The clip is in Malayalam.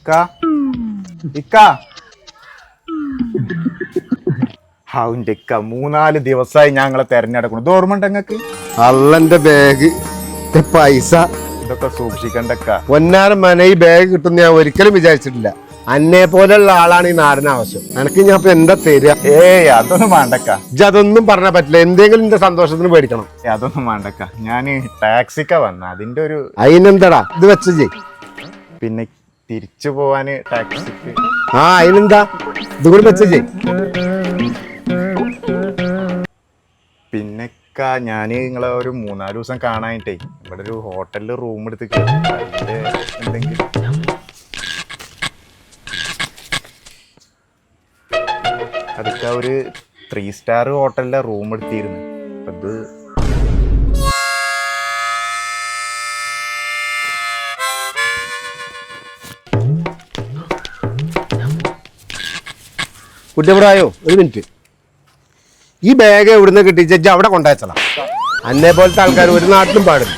ഇക്ക ഇക്ക ഹൗന്റെ ഇക്ക മൂന്നാൽ ദിവസമായി ഞങ്ങളെ തെരഞ്ഞെടുക്കണം ഓർമ്മ നിങ്ങൾക്ക് അള്ളന്റെ ബാഗ് പൈസ. ഇതൊക്കെ സൂക്ഷിക്കണ്ടക്ക പൊന്നാരം മന ഈ ബാഗ് കിട്ടുന്ന ഞാൻ ഒരിക്കലും വിചാരിച്ചിട്ടില്ല. അന്നെ പോലെയുള്ള ആളാണ് ഈ നാടിന് ആവശ്യം. എനിക്ക് ഞാൻ ഇപ്പൊ എന്താ തരിക? ഏയ് അതൊന്നും വേണ്ടക്ക ഇജ്ജ് അതൊന്നും പറഞ്ഞാൽ പറ്റില്ല. എന്തെങ്കിലും എന്റെ സന്തോഷത്തിന് പേടിക്കണം. ഏയ്, അതൊന്നും വേണ്ടക്ക ഞാൻ ടാക്സിക്ക വന്ന. അതിന്റെ ഒരു അതിനെന്താടാ ഇത് വെച്ച് പിന്നെ തിരിച്ചു പോവാന് ടാക്സിക്ക് ആ അതിനെന്താ ഇതുകൂടി മെസ്സേജ് പിന്നെക്കാ ഞാൻ നിങ്ങളെ ഒരു മൂന്നാൽ ദിവസം കാണാനിട്ടേ. ഇവിടെ ഒരു ഹോട്ടലിൽ റൂം എടുത്ത് കേറി. അതിന്റെ എന്തെങ്കിലും. അതൊക്കെ ഒരു ത്രീ സ്റ്റാർ ഹോട്ടലിലെ റൂം എടുത്തിരുന്നു. അപ്പൊ കുറ്റപ്രായോ ഒരു മിനിറ്റ്. ഈ ബാഗ് എവിടുന്ന് കിട്ടി ജഡ്ജ് അവിടെ കൊണ്ടുവച്ചതാ അന്നേ പോലത്തെ ആൾക്കാർ ഒരു നാട്ടിലും പാടില്ല.